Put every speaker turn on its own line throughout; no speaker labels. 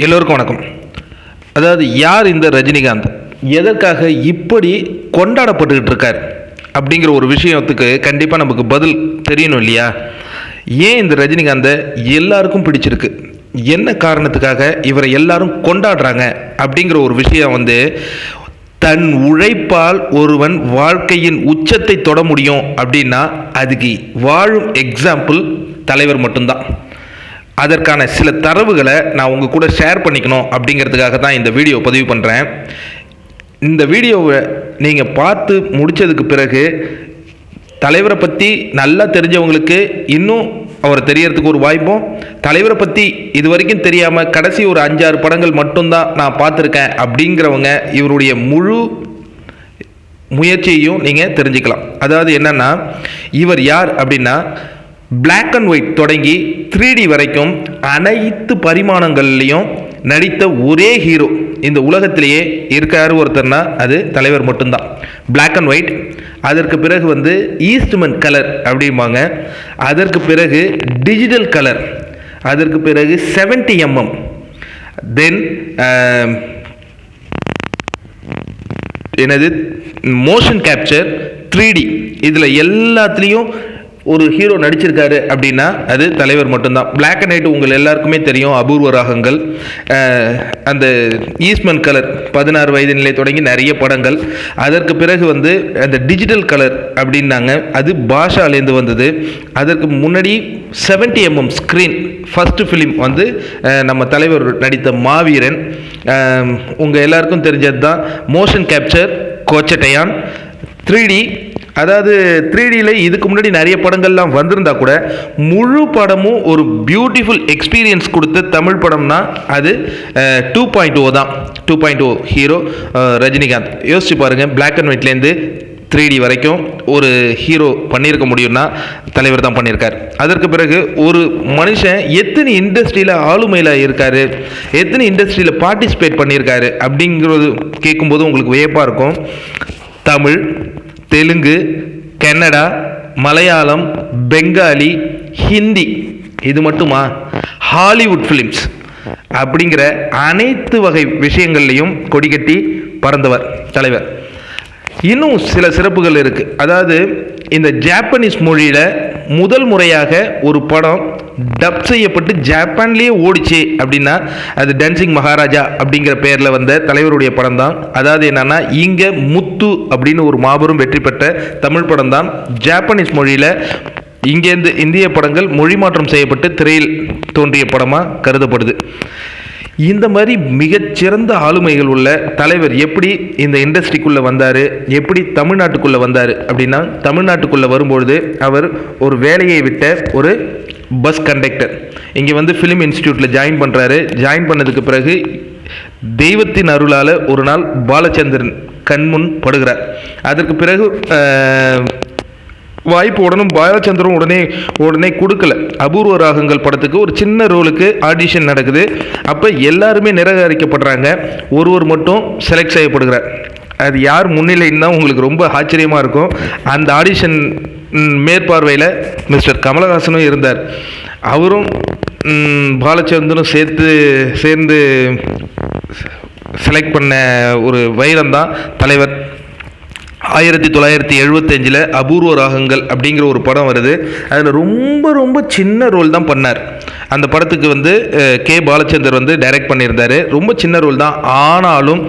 எல்லோருக்கும் வணக்கம். அதாவது யார் இந்த ரஜினிகாந்த்? எதற்காக இப்படி கொண்டாடப்பட்டுக்கிட்டு இருக்கார்? அப்படிங்கிற ஒரு விஷயத்துக்கு கண்டிப்பாக நமக்கு பதில் தெரியணும் இல்லையா? ஏன் இந்த ரஜினிகாந்தை எல்லாருக்கும் பிடிச்சிருக்கு? என்ன காரணத்துக்காக இவரை எல்லாரும் கொண்டாடுறாங்க? அப்படிங்கிற ஒரு விஷயம் வந்து தன் உழைப்பால் ஒருவன் வாழ்க்கையின் உச்சத்தை தொட முடியும் அப்படின்னா அதுக்கு வாழும் எக்ஸாம்பிள் தலைவர் மட்டும்தான். அதற்கான சில தரவுகளை நான் உங்கள் கூட ஷேர் பண்ணிக்கணும் அப்படிங்கிறதுக்காக தான் இந்த வீடியோ பதிவு பண்ணுறேன் இந்த வீடியோவை நீங்கள் பார்த்து முடித்ததுக்கு பிறகு தலைவரை பற்றி நல்லா தெரிஞ்சவங்களுக்கு இன்னும் அவரை தெரியறதுக்கு ஒரு வாய்ப்பும் தலைவரை பற்றி இது வரைக்கும் தெரியாமல் கடைசி ஒரு அஞ்சாறு படங்கள் மட்டும்தான் நான் பார்த்துருக்கேன் அப்படிங்கிறவங்க இவருடைய முழு முயற்சியையும் நீங்கள் தெரிஞ்சுக்கலாம். அதாவது என்னென்னா இவர் யார் அப்படின்னா பிளாக் அண்ட் ஒயிட் தொடங்கி த்ரீ டி வரைக்கும் அனைத்து பரிமாணங்கள்லேயும் நடித்த ஒரே ஹீரோ இந்த உலகத்திலேயே இருக்காரு ஒருத்தர்னா அது தலைவர் மட்டும்தான். பிளாக் அண்ட் ஒயிட் அதற்கு பிறகு வந்து ஈஸ்ட்மன் கலர் அப்படிம்பாங்க. அதற்கு பிறகு டிஜிட்டல் கலர் அதற்கு பிறகு 70 எம்எம் தென் என்னது? மோஷன் கேப்சர் த்ரீ டி இதில் எல்லாத்துலேயும் ஒரு ஹீரோ நடிச்சிருக்காரு அப்படின்னா அது தலைவர் மட்டும்தான். பிளாக் அண்ட் ஒயிட் உங்கள் எல்லாருக்குமே தெரியும் அபூர்வ ராகங்கள். அந்த ஈஸ்மன் கலர் பதினாறு வயது நிலை தொடங்கி நிறைய படங்கள். அதற்கு பிறகு வந்து அந்த டிஜிட்டல் கலர் அப்படின்னாங்க. அது பாஷாலேருந்து வந்தது. அதற்கு முன்னாடி 70 எம்எம் ஸ்க்ரீன் ஃபஸ்ட்டு ஃபிலிம் வந்து நம்ம தலைவர் நடித்த மாவீரன். உங்கள் எல்லாருக்கும் தெரிஞ்சது தான் motion capture Kochadaiiyaan. Three D அதாவது த்ரீ டியில் இதுக்கு முன்னாடி நிறைய படங்கள்லாம் வந்திருந்தா கூட முழு படமும் ஒரு பியூட்டிஃபுல் எக்ஸ்பீரியன்ஸ் கொடுத்த தமிழ் படம்னா அது டூ பாயிண்ட் ஓ தான். Two point O hero Rajinikanth. யோசிச்சு பாருங்கள் பிளாக் அண்ட் ஒயிட்லேருந்து த்ரீ டி வரைக்கும் ஒரு ஹீரோ பண்ணியிருக்க முடியும்னா தலைவர் தான் பண்ணியிருக்கார் அதற்கு பிறகு ஒரு மனுஷன் எத்தனை இண்டஸ்ட்ரியில் ஆளுமையில் இருக்கார் எத்தனை இண்டஸ்ட்ரியில் பார்ட்டிசிபேட் பண்ணியிருக்காரு அப்படிங்கிறது கேட்கும்போது உங்களுக்கு வியப்பாக இருக்கும். தமிழ் தெலுங்கு கன்னடா மலையாளம் பெங்காலி ஹிந்தி. இது மட்டுமா? ஹாலிவுட் ஃபிலிம்ஸ் அப்படிங்கிற அனைத்து வகை விஷயங்கள்லையும் கொடிகட்டி பறந்தவர் தலைவர். இன்னும் சில சிறப்புகள் இருக்குது அதாவது இந்த ஜாப்பனீஸ் மொழியில் முதல் முறையாக ஒரு படம் டப் செய்யப்பட்டு ஜப்பான்லேயே ஓடிச்சு அப்படின்னா அது டான்சிங் மகாராஜா அப்படிங்கிற பேரில் வந்த தலைவருடைய படம் தான் அதாவது என்னென்னா இங்கே முத்து அப்படின்னு ஒரு மாபெரும் வெற்றி பெற்ற தமிழ் படம் தான் ஜாப்பனீஸ் மொழியில் இங்கேருந்து இந்திய படங்கள் மொழி மாற்றம் செய்யப்பட்டு திரையில் தோன்றிய படமாக கருதப்படுது. இந்த மாதிரி மிகச்சிறந்த ஆளுமைகள் உள்ள தலைவர் எப்படி இந்த இண்டஸ்ட்ரிக்குள்ளே வந்தார்? எப்படி தமிழ்நாட்டுக்குள்ளே வந்தார்? அப்படின்னா தமிழ்நாட்டுக்குள்ளே வரும்பொழுது அவர் ஒரு வேலையை விட்ட ஒரு பஸ் கண்டக்டர் இங்கே வந்து ஃபிலிம் இன்ஸ்டியூட்டில் ஜாயின் பண்ணுறாரு ஜாயின் பண்ணதுக்கு பிறகு தெய்வத்தின் அருளால் ஒரு நாள் பாலச்சந்திரன் கண்முன் படுகிறார். அதற்கு பிறகு வாய்ப்பு உடனும் பாலச்சந்திரன் உடனே உடனே கொடுக்கல. அபூர்வ ராகங்கள் படத்துக்கு ஒரு சின்ன ரோலுக்கு ஆடிஷன் நடக்குது. அப்போ எல்லாருமே நிராகரிக்கப்படுறாங்க. ஒருவர் மட்டும் செலக்ட் செய்யப்படுகிறார். அது யார் முன்னிலைன்னு தான் உங்களுக்கு ரொம்ப ஆச்சரியமாக இருக்கும். அந்த ஆடிஷன் மேற்பார்வையில் மிஸ்டர் கமலஹாசனும் இருந்தார். அவரும் பாலச்சந்திரனும் சேர்த்து சேர்ந்து செலக்ட் பண்ண ஒரு வைரம் தான் தலைவர். ஆயிரத்தி தொள்ளாயிரத்தி எழுபத்தஞ்சில் அபூர்வ ராகங்கள் அப்படிங்கிற ஒரு படம் வருது. அதில் ரொம்ப ரொம்ப சின்ன ரோல் தான் பண்ணார். அந்த படத்துக்கு வந்து கே பாலச்சந்தர் வந்து டைரக்ட் பண்ணியிருந்தார். ரொம்ப சின்ன ரோல் தான். ஆனாலும்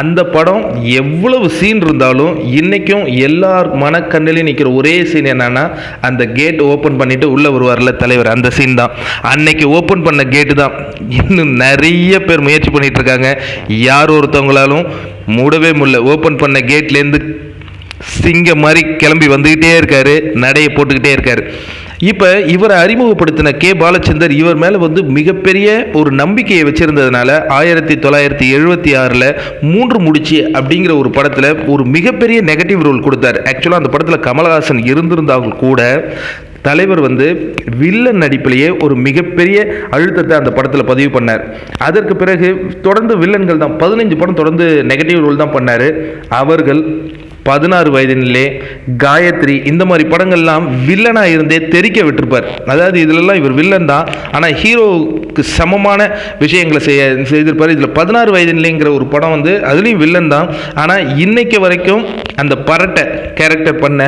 அந்த படம் எவ்வளவு சீன் இருந்தாலும் இன்றைக்கும் எல்லார் மனக்கண்ணிலையும் நிற்கிற ஒரே சீன் என்னன்னா அந்த கேட் ஓப்பன் பண்ணிவிட்டு உள்ளே வருவார்ல தலைவர். அந்த சீன் தான். அன்னைக்கு ஓப்பன் பண்ண கேட்டு தான். இன்னும் நிறைய பேர் முயற்சி பண்ணிகிட்ருக்காங்க இருக்காங்க. யார் ஒருத்தவங்களாலும் மூடவே முடியல. ஓப்பன் பண்ண கேட்லேருந்து சிங்கம் மாதிரி கிளம்பி வந்துக்கிட்டே இருக்காரு நடையை போட்டுக்கிட்டே இருக்காரு. இப்போ இவரை அறிமுகப்படுத்தின கே. பாலச்சந்தர் இவர் மேலே வந்து மிகப்பெரிய ஒரு நம்பிக்கையை வச்சுருந்ததுனால ஆயிரத்தி தொள்ளாயிரத்தி எழுபத்தி ஆறில் மூன்று முடிச்சு அப்படிங்கிற ஒரு படத்தில் ஒரு மிகப்பெரிய நெகட்டிவ் ரோல் கொடுத்தார். ஆக்சுவலாக அந்த படத்தில் கமலஹாசன் இருந்திருந்தாலும் கூட தலைவர் வந்து வில்லன் நடிப்பிலேயே ஒரு மிகப்பெரிய அழுத்தத்தை அந்த படத்தில் பதிவு பண்ணார். அதற்கு பிறகு தொடர்ந்து வில்லன்கள் தான் பதினஞ்சு படம் தொடர்ந்து நெகட்டிவ் ரோல் தான் பண்ணார். அவர்கள் பதினாறு வயதினிலே காயத்ரி இந்த மாதிரி படங்கள்லாம் வில்லனாக இருந்தே தெரிக்க விட்டுருப்பார். அதாவது இதிலெல்லாம் இவர் வில்லன் தான். ஆனால் ஹீரோவுக்கு சமமான விஷயங்களை செய்ய செய்திருப்பார். இதில் பதினாறு வயதினிலேங்கிற ஒரு படம் வந்து அதுலேயும் வில்லன் தான். ஆனால் இன்னைக்கு வரைக்கும் அந்த பரட்டை கேரக்டர் பண்ண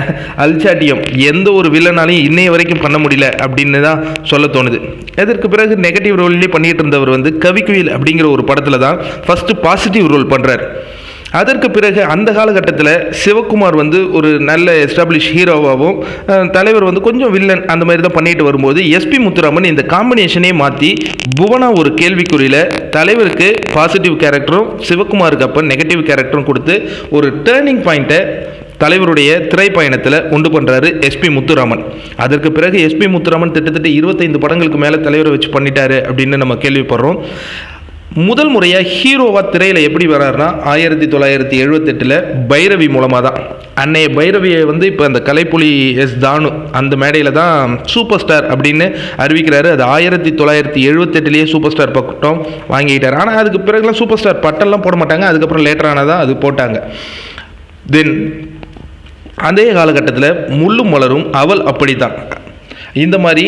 அல்சாட்டியம் எந்த ஒரு வில்லனாலையும் இன்னைய வரைக்கும் பண்ண முடியல அப்படின்னு தான் சொல்ல தோணுது. இதற்கு பிறகு நெகட்டிவ் ரோல்லே பண்ணிகிட்டு இருந்தவர் வந்து கவிக்குயில் அப்படிங்கிற ஒரு படத்தில் தான் ஃபஸ்ட்டு பாசிட்டிவ் ரோல் பண்ணுறார் அதற்கு பிறகு அந்த காலகட்டத்தில் சிவகுமார் வந்து ஒரு நல்ல எஸ்டாப்ளிஷ் ஹீரோவாகவும் தலைவர் வந்து கொஞ்சம் வில்லன் அந்த மாதிரி தான் பண்ணிட்டு வரும்போது எஸ்பி முத்துராமன் இந்த காம்பினேஷனே மாற்றி புவனா ஒரு கேள்விக்குறியில் தலைவருக்கு பாசிட்டிவ் கேரக்டரும் சிவகுமாருக்கு அப்போ நெகட்டிவ் கேரக்டரும் கொடுத்து ஒரு டேர்னிங் பாயிண்ட்டை தலைவருடைய திரைப்பயணத்தில் உண்டு பண்ணுறாரு எஸ்பி முத்துராமன். அதற்கு பிறகு எஸ்பி முத்துராமன் கிட்டத்தட்ட இருபத்தைந்து படங்களுக்கு மேலே தலைவரை வச்சு பண்ணிட்டாரு அப்படின்னு நம்ம கேள்விப்படுறோம். முதல் முறையாக ஹீரோவாக திரையில் எப்படி வராருன்னா ஆயிரத்தி தொள்ளாயிரத்தி எழுபத்தெட்டில் பைரவி மூலமாக தான் அன்னைய பைரவியை வந்து இப்போ அந்த கலைப்புலி எஸ் தானு அந்த மேடையில் தான் சூப்பர் ஸ்டார் அப்படின்னு அறிவிக்கிறாரு. அது ஆயிரத்தி தொள்ளாயிரத்தி எழுபத்தெட்டுலேயே சூப்பர் ஸ்டார் பட்டம் வாங்கிக்கிட்டார். ஆனால் அதுக்கு பிறகுலாம் சூப்பர் ஸ்டார் பட்டம்லாம் போட மாட்டாங்க. அதுக்கப்புறம் லேட்டரான தான் அது போட்டாங்க. தென் அதே காலகட்டத்தில் முள்ளும் மலரும் அவள் அப்படித்தான். இந்த மாதிரி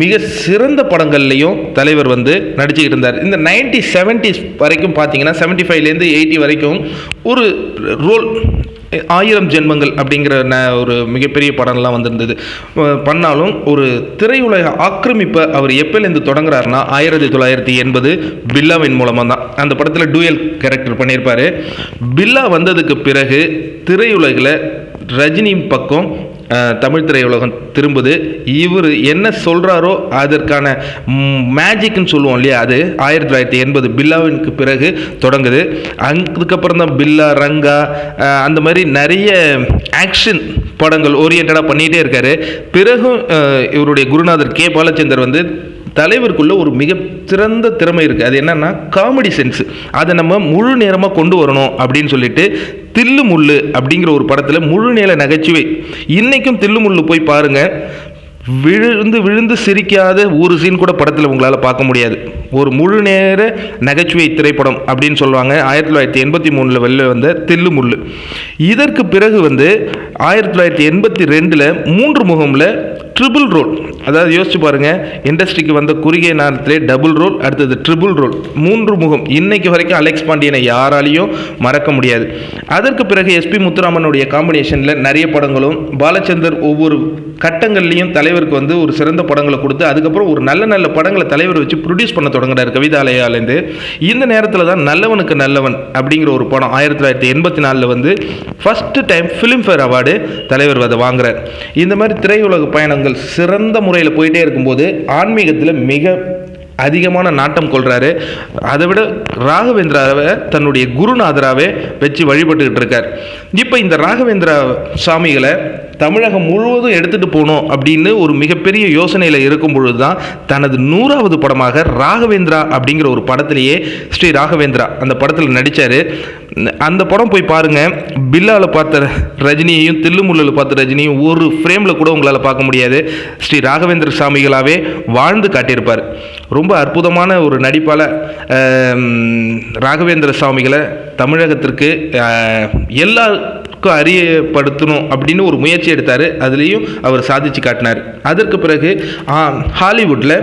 மிக சிறந்த படங்கள்லையும் தலைவர் வந்து நடிச்சுக்கிட்டு இருந்தார். இந்த நைன்டி செவன்டிஸ் வரைக்கும் பார்த்தீங்கன்னா செவன்ட்டி ஃபைவ்லேருந்து எயிட்டி வரைக்கும் ஒரு ரோல் ஆயிரம் ஜென்மங்கள் அப்படிங்கிற ந ஒரு மிகப்பெரிய படம்லாம் வந்திருந்தது. பண்ணாலும் ஒரு திரையுலக ஆக்கிரமிப்பை அவர் எப்போலேருந்து தொடங்குறாருன்னா ஆயிரத்தி தொள்ளாயிரத்தி எண்பது பில்லாவின் மூலமாக தான் அந்த படத்தில் டூயல் கேரக்டர் பண்ணியிருப்பார். பில்லா வந்ததுக்கு பிறகு திரையுலகில் ரஜினி பக்கம் தமிழ் திரையுலகம் திரும்புது. இவர் என்ன சொல்கிறாரோ அதற்கான மேஜிக்னு சொல்லுவோம் இல்லையா அது? ஆயிரத்தி தொள்ளாயிரத்தி எண்பது பில்லாவினுக்கு பிறகு தொடங்குது. அதுக்கப்புறம் தான் பில்லா ரங்கா அந்த மாதிரி நிறைய ஆக்ஷன் படங்கள் ஓரியன்டாக பண்ணிகிட்டே இருக்காரு. பிறகும் இவருடைய குருநாதர் கே. பாலச்சந்தர் வந்து தலைவருக்குள்ளே ஒரு மிக சிறந்த திறமை இருக்குது அது என்னென்னா காமெடி சென்ஸ் அதை நம்ம முழு நேரமாக கொண்டு வரணும் அப்படின்னு சொல்லிட்டு தில்லு முள்ளு அப்படிங்கிற ஒரு படத்தில் முழு நேர நகைச்சுவை. இன்றைக்கும் தில்லு முள்ளு போய் பாருங்கள் விழுந்து விழுந்து சிரிக்காத ஒரு சீன் கூட படத்தில் உங்களால் பார்க்க முடியாது. ஒரு முழு நேர நகைச்சுவை திரைப்படம் அப்படின்னு சொல்லுவாங்க. ஆயிரத்தி தொள்ளாயிரத்தி எண்பத்தி மூணில் வெளில வந்த தில்லு முள்ளு. இதற்கு பிறகு வந்து ஆயிரத்தி தொள்ளாயிரத்தி எண்பத்தி ரெண்டில் மூன்று முகமில் ட்ரிபிள் ரோல் அதாவது யோசிச்சு பாருங்கள் இண்டஸ்ட்ரிக்கு வந்த குறுகிய நேரத்திலே டபுள் ரோல் அடுத்தது ட்ரிபிள் ரோல் மூன்று முகம். இன்னைக்கு வரைக்கும் அலெக்ஸ் பாண்டியனை யாராலையும் மறக்க முடியாது. அதற்கு பிறகு எஸ்பி முத்துராமனுடைய காம்பினேஷனில் நிறைய படங்களும் பாலச்சந்தர் ஒவ்வொரு கட்டங்கள்லையும் தலைவருக்கு வந்து ஒரு சிறந்த படங்களை கொடுத்து அதுக்கப்புறம் ஒரு நல்ல நல்ல படங்களை தலைவர் வச்சு ப்ரொடியூஸ் பண்ண தொடங்குறாரு கவிதாலயாலேருந்து இந்த நேரத்தில் தான் நல்லவனுக்கு நல்லவன் அப்படிங்கிற ஒரு படம் ஆயிரத்தி தொள்ளாயிரத்தி எண்பத்தி நாலில் வந்து ஃபஸ்ட்டு டைம் ஃபிலிம்ஃபேர் அவார்டு தலைவர் அதை வாங்குறார். இந்த மாதிரி திரையுலக பயணங்கள் சிறந்த முறையில் போயிட்டே இருக்கும்போது ஆன்மீகத்தில் மிக அதிகமான நாட்டம் கொள்கிறாரு அதை விட ராகவேந்திராவை தன்னுடைய குருநாதராகவே வச்சு வழிபட்டுக்கிட்டு இருக்கார். இப்போ இந்த ராகவேந்திரா சாமிகளை தமிழகம் முழுவதும் எடுத்துகிட்டு போகணும் அப்படின்னு ஒரு மிகப்பெரிய யோசனையில் இருக்கும் பொழுது தான் தனது நூறாவது படமாக ராகவேந்திரா அப்படிங்கிற ஒரு படத்திலேயே ஸ்ரீ ராகவேந்திரா அந்த படத்தில் நடித்தார் அந்த படம் போய் பாருங்கள் பில்லாவில் பார்த்த ரஜினியையும் தில்லுமுள்ளில் பார்த்த ரஜினியும் ஒரு ஃப்ரேமில் கூட உங்களால் பார்க்க முடியாது. ஸ்ரீ ராகவேந்திர சாமிகளாகவே வாழ்ந்து காட்டியிருப்பார். ரொம்ப அற்புதமான ஒரு நடிப்பால் ராகவேந்திர சாமிகளை தமிழகத்திற்கு அஹ், எல்லாருக்கும் அறியப்படுத்தணும் அப்படின்னு ஒரு முயற்சி எடுத்தார். அதுலேயும் அவர் சாதிச்சு காட்டினார். அதற்கு பிறகு ஹாலிவுட்டில்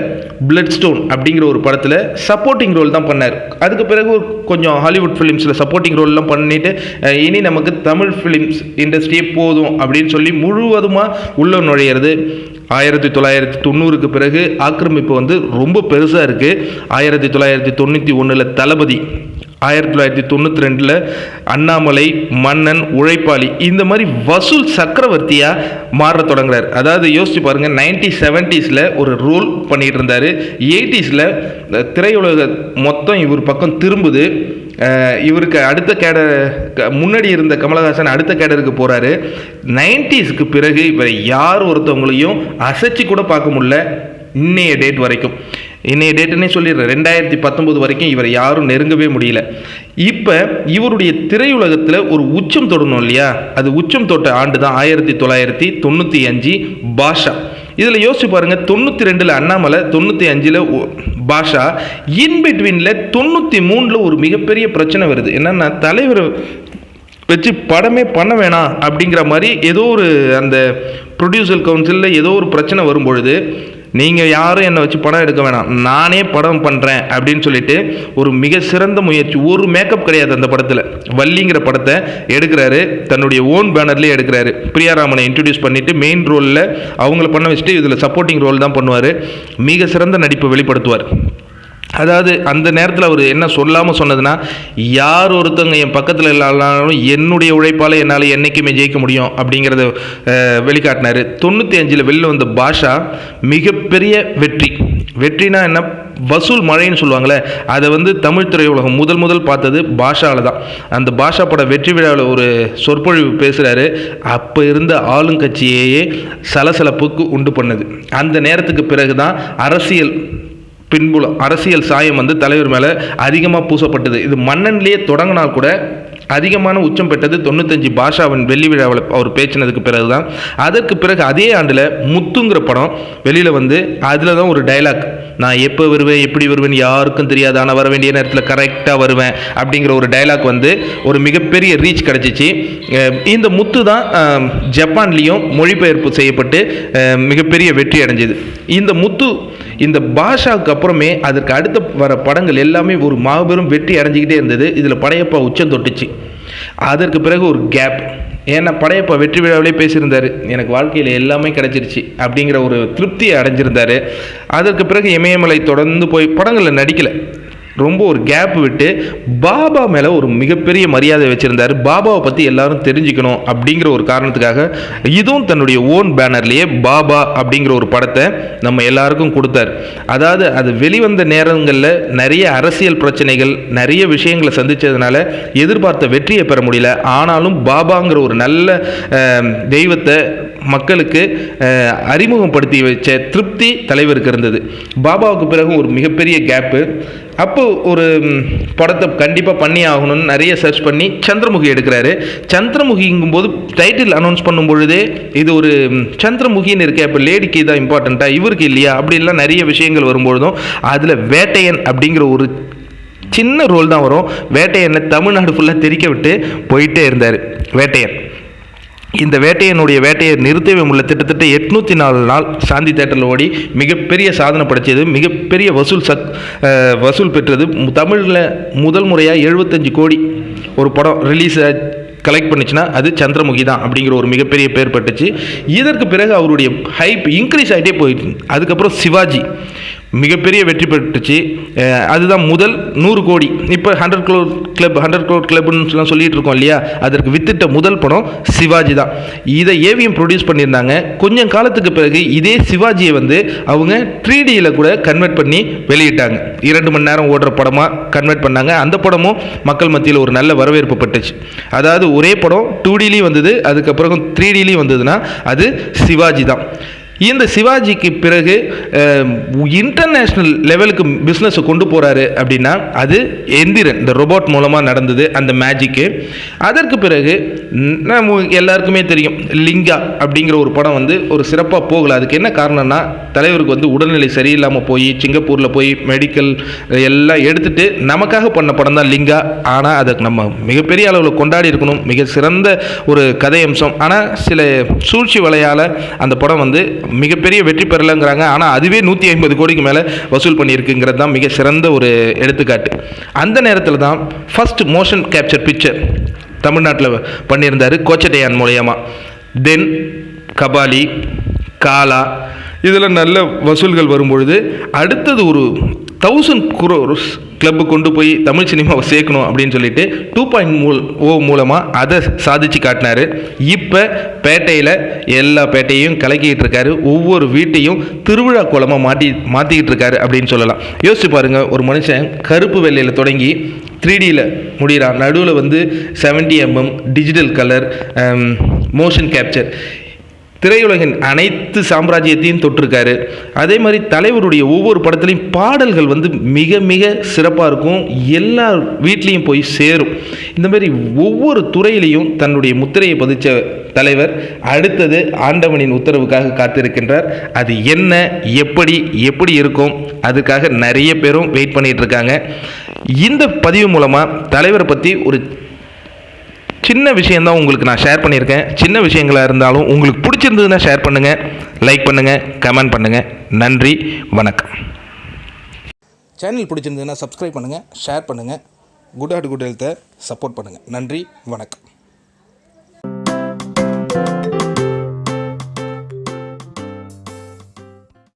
பிளட் ஸ்டோன் அப்படிங்கிற ஒரு படத்தில் சப்போர்ட்டிங் ரோல் தான் பண்ணார். அதுக்கு பிறகு கொஞ்சம் ஹாலிவுட் ஃபிலிம்ஸில் சப்போர்ட்டிங் ரோல்லாம் பண்ணிட்டு இனி நமக்கு தமிழ் ஃபிலிம்ஸ் இண்டஸ்ட்ரியே போதும் அப்படின்னு சொல்லி முழுவதுமாக உள்ள நுழையிறது. ஆயிரத்தி தொள்ளாயிரத்தி தொண்ணூறுக்கு பிறகு ஆக்கிரமிப்பு வந்து ரொம்ப பெருசாக இருக்குது ஆயிரத்தி தொள்ளாயிரத்தி தொண்ணூற்றி ஒன்றில் தளபதி ஆயிரத்தி தொள்ளாயிரத்தி தொண்ணூற்றி ரெண்டில் அண்ணாமலை மன்னன் உழைப்பாளி இந்த மாதிரி வசூல் சக்கரவர்த்தியாக மாற தொடங்குறார். அதாவது யோசிச்சு பாருங்கள் நைன்டி செவன்ட்டீஸில் ஒரு ரோல் பண்ணிகிட்டு இருந்தார் எயிட்டிஸில் திரையுலக மொத்தம் இவர் பக்கம் திரும்புது. இவருக்கு அடுத்த கேடர் க- முன்னாடி இருந்த கமலஹாசன் அடுத்த கேடருக்கு போகிறாரு நைன்டிஸ்க்கு பிறகு இவர் யார் ஒருத்தவங்களையும் அசைச்சு கூட பார்க்க முடியல இன்னைய டேட் வரைக்கும். இன்றைய டேட்டுன்னே சொல்லிடுறேன். ரெண்டாயிரத்தி பத்தொம்போது வரைக்கும் இவரை யாரும் நெருங்கவே முடியல. இப்போ இவருடைய திரையுலகத்தில் ஒரு உச்சம் தொடணும் இல்லையா? அது உச்சம் தொட்ட ஆண்டு தான் ஆயிரத்தி தொள்ளாயிரத்தி தொண்ணூற்றி அஞ்சு பாஷா. இதில் யோசிச்சு பாருங்கள் தொண்ணூற்றி ரெண்டில் அண்ணாமலை தொண்ணூற்றி அஞ்சில் பாஷா இன்பிட்வீனில் தொண்ணூற்றி மூணில் ஒரு மிகப்பெரிய பிரச்சனை வருது. என்னென்னா தலைவர் வச்சு படமே பண்ண வேணாம் அப்படிங்கிற மாதிரி ஏதோ ஒரு அந்த ப்ரொடியூசர் கவுன்சிலில் ஏதோ ஒரு பிரச்சனை வரும்பொழுது நீங்கள் யாரும் என்னை வச்சு படம் எடுக்க வேணாம். நானே படம் பண்ணுறேன் அப்படின்னு சொல்லிட்டு ஒரு மிக சிறந்த முயற்சி ஒரு மேக்கப் கிடையாது அந்த படத்தில். வள்ளிங்கிற படத்தை எடுக்கிறாரு தன்னுடைய ஓன் பேனர்லேயே எடுக்கிறாரு. பிரியாராமனை இன்ட்ரடியூஸ் பண்ணிவிட்டு மெயின் ரோலில் அவங்கள பண்ண வச்சுட்டு இதில் சப்போர்ட்டிங் ரோல் தான் பண்ணுவார். மிக சிறந்த நடிப்பை வெளிப்படுத்துவார். அதாவது அந்த நேரத்தில் அவர் என்ன சொல்லாமல் சொன்னதுன்னா யார் ஒருத்தவங்க என் பக்கத்தில் இல்லாலும் என்னுடைய உழைப்பால் என்னால் என்றைக்குமே ஜெயிக்க முடியும் அப்படிங்கிறத வெளிக்காட்டினார். தொண்ணூற்றி அஞ்சில் வெளில வந்த பாஷா மிகப்பெரிய வெற்றி. வெற்றினா என்ன? வசூல் மழைன்னு சொல்லுவாங்களே அதை வந்து தமிழ் திரையுலகம் முதல் முதல் பார்த்தது பாஷாவில் தான். அந்த பாஷா பட வெற்றி விழாவில் ஒரு சொற்பொழிவு பேசுகிறாரு அப்போ இருந்த ஆளுங்கட்சியையே சலசலப்புக்கு உண்டு பண்ணுது. அந்த நேரத்துக்கு பிறகு தான் அரசியல் பின்புலம் அரசியல் சாயம் வந்து தலைவர் மேலே அதிகமாக பூசப்பட்டது. இது மன்னன்லேயே தொடங்கினால் கூட அதிகமான உச்சம் பெற்றது தொண்ணூத்தஞ்சு பாஷாவின் வெள்ளி விழாவில் அவர் பேச்சினதுக்கு பிறகு தான் அதற்கு பிறகு அதே ஆண்டில் முத்துங்கிற படம் வெளியில் வந்து அதில் தான் ஒரு டைலாக் நான் எப்போ வருவேன் எப்படி வருவேன் யாருக்கும் தெரியாது. ஆனால் வர வேண்டிய நேரத்தில் கரெக்டாக வருவேன் அப்படிங்கிற ஒரு டைலாக் வந்து ஒரு மிகப்பெரிய ரீச் கிடச்சிச்சு. இந்த முத்து தான் ஜப்பான்லேயும் மொழிபெயர்ப்பு செய்யப்பட்டு மிகப்பெரிய வெற்றி அடைஞ்சது. இந்த முத்து இந்த பாஷாவுக்கு அப்புறமே அதற்கு அடுத்த வர படங்கள் எல்லாமே ஒரு மாபெரும் வெற்றி அடைஞ்சிக்கிட்டே இருந்தது. இதில் படையப்பா உச்சம் தொட்டுச்சு. அதற்கு பிறகு ஒரு கேப் ஏன்னா படையப்பா வெற்றி விழாவிலே பேசியிருந்தார். எனக்கு வாழ்க்கையில் எல்லாமே கிடச்சிருச்சு அப்படிங்கிற ஒரு திருப்தியை அடைஞ்சிருந்தார். அதற்கு பிறகு இமயமலை தொடர்ந்து போய் படங்களில் நடிக்கலை. ரொம்ப ஒரு கேப் விட்டு பாபா மேலே ஒரு மிகப்பெரிய மரியாதை வச்சுருந்தார். பாபாவை பற்றி எல்லாரும் தெரிஞ்சுக்கணும் அப்படிங்கிற ஒரு காரணத்துக்காக இதுவும் தன்னுடைய ஓன் பேனர்லேயே பாபா அப்படிங்கிற ஒரு படத்தை நம்ம எல்லாருக்கும் கொடுத்தார். அதாவது அது வெளிவந்த நேரங்களில் நிறைய அரசியல் பிரச்சனைகள் நிறைய விஷயங்களை சந்தித்ததுனால எதிர்பார்த்த வெற்றியை பெற முடியல. ஆனாலும் பாபாங்கிற ஒரு நல்ல தெய்வத்தை மக்களுக்கு அறிமுகப்படுத்தி வச்ச திருப்தி தலைவருக்கு இருந்தது. பாபாவுக்கு பிறகு ஒரு மிகப்பெரிய கேப்பு அப்போது ஒரு படத்தை கண்டிப்பாக பண்ணி ஆகணும்னு நிறைய சர்ச் பண்ணி சந்திரமுகி எடுக்கிறாரு. சந்திரமுகிங்கும்போது டைட்டில் அனௌன்ஸ் பண்ணும் பொழுதே இது ஒரு சந்திரமுகின்னு இருக்கே அப்போ லேடிக்கு தான் இம்பார்ட்டண்ட்டாக இவருக்கு இல்லையா? அப்படின்லாம் நிறைய விஷயங்கள் வரும்பொழுதும் அதில் வேட்டையன் அப்படிங்கிற ஒரு சின்ன ரோல் தான் வரும். வேட்டையனை தமிழ்நாடு ஃபுல்லாக தெரிக்க விட்டு போயிட்டே இருந்தார். வேட்டையன். இந்த வேட்டையனுடைய வேட்டையை நிறுத்தவே முடியல கிட்டத்தட்ட எட்நூற்றி நாலு நாள் சாந்தி தேட்டரில் ஓடி மிகப்பெரிய சாதனை படைச்சது மிகப்பெரிய வசூல் சக் வசூல் பெற்றது. தமிழில் முதல் முறையாக எழுபத்தஞ்சு கோடி ஒரு படம் ரிலீஸ் கலெக்ட் பண்ணுச்சுன்னா அது சந்திரமுகி தான் அப்படிங்கிற ஒரு மிகப்பெரிய பேர் பட்டுச்சு. இதற்கு பிறகு அவருடைய ஹைப் இன்க்ரீஸ் ஆகிட்டே போயிட்டு அதுக்கப்புறம் சிவாஜி. மிகப்பெரிய வெற்றி பெற்றுச்சு. அதுதான் முதல் நூறு கோடி. இப்போ hundred crore club hundred crore கிளப்னு சொல்லிட்டு இருக்கோம் இல்லையா? அதற்கு வித்திட்ட முதல் படம் சிவாஜி தான். இதை ஏவிஎம் ப்ரொடியூஸ் பண்ணியிருந்தாங்க. கொஞ்சம் காலத்துக்கு பிறகு இதே சிவாஜியை வந்து அவங்க த்ரீ டியில் கூட கன்வெர்ட் பண்ணி வெளியிட்டாங்க. இரண்டு மணி நேரம் ஓடுற படமாக கன்வெர்ட் பண்ணாங்க. அந்த படமும் மக்கள் மத்தியில் ஒரு நல்ல வரவேற்பு பட்டுச்சு அதாவது ஒரே படம் டூ டிலையும் வந்தது அதுக்கப்புறம் த்ரீ டிலையும் வந்ததுன்னா அது சிவாஜி தான். இந்த சிவாஜிக்கு பிறகு இன்டர்நேஷ்னல் லெவலுக்கு பிஸ்னஸை கொண்டு போகிறாரு அப்படின்னா அது எந்திரன் இந்த ரோபோட் மூலமாக நடந்தது அந்த மேஜிக்கு அதற்கு பிறகு நம்ம எல்லாருக்குமே தெரியும் லிங்கா அப்படிங்கிற ஒரு படம் வந்து ஒரு சிறப்பாக போகல. அதுக்கு என்ன காரணம்னா தலைவருக்கு வந்து உடல்நிலை சரியில்லாமல் போய் சிங்கப்பூரில் போய் மெடிக்கல் எல்லாம் எடுத்துட்டு நமக்காக பண்ண படம் தான் லிங்கா. ஆனால் அதை நம்ம மிகப்பெரிய அளவில் கொண்டாடி இருக்கணும் மிக சிறந்த ஒரு கதை அம்சம் ஆனால் சில சூழ்ச்சி வலையால் அந்த படம் வந்து மிகப்பெரிய வெற்றி பெறலைங்கிறாங்க. ஆனால் அதுவே நூற்றி ஐம்பது கோடிக்கு மேலே வசூல் பண்ணியிருக்குங்கிறது தான் மிக சிறந்த ஒரு எடுத்துக்காட்டு. அந்த நேரத்தில் தான் ஃபஸ்ட் மோஷன் கேப்சர் பிக்சர் தமிழ்நாட்டில் பண்ணியிருந்தார் கோச்சடையான் மூலயமா. தென் கபாலி காலா இதில் நல்ல வசூல்கள் வரும்பொழுது அடுத்தது ஒரு தௌசண்ட் குரோர்ஸ் கிளப்பு கொண்டு போய் தமிழ் சினிமாவை சேர்க்கணும் அப்படின்னு சொல்லிட்டு டூ பாயிண்ட் மூல் ஓ மூலமாக அதை சாதிச்சு காட்டினார். இப்போ பேட்டையில் எல்லா பேட்டையும் கலக்கிட்டு இருக்காரு. ஒவ்வொரு வீட்டையும் திருவிழா கோலமாக மாட்டி மாற்றிக்கிட்டு இருக்காரு அப்படின்னு சொல்லலாம். யோசிச்சு பாருங்கள் ஒரு மனுஷன் கருப்பு வெள்ளையில் தொடங்கி த்ரீ டியில் முடிகிறான். நடுவில் வந்து 70 MM digital colour motion capture திரையுலகின் அனைத்து சாம்ராஜ்யத்தையும் தொட்டிருக்காரு. அதே மாதிரி தலைவருடைய ஒவ்வொரு படத்துலையும் பாடல்கள் வந்து மிக மிக சிறப்பாக இருக்கும். எல்லா வீட்லேயும் போய் சேரும். இந்த மாதிரி ஒவ்வொரு துறையிலையும் தன்னுடைய முத்திரையை பதிச்ச தலைவர் அடுத்தது ஆண்டவனின் உத்தரவுக்காக காத்திருக்கின்றார். அது என்ன எப்படி எப்படி இருக்கும்? அதுக்காக நிறைய பேரும் வெயிட் பண்ணிகிட்ருக்காங்க இருக்காங்க. இந்த பதிவு மூலமாக தலைவரை பற்றி ஒரு சின்ன விஷயந்தான் உங்களுக்கு நான் ஷேர் பண்ணியிருக்கேன். சின்ன விஷயங்களாக இருந்தாலும் உங்களுக்கு பிடிச்சிருந்ததுன்னா ஷேர் பண்ணுங்கள் லைக் பண்ணுங்கள் கமெண்ட் பண்ணுங்கள் நன்றி வணக்கம்.
சேனல் பிடிச்சிருந்ததுன்னா சப்ஸ்கிரைப் பண்ணுங்கள் ஷேர் பண்ணுங்கள் குட் ஹார்ட் குட் ஹெல்த்தை சப்போர்ட் பண்ணுங்கள் நன்றி வணக்கம்.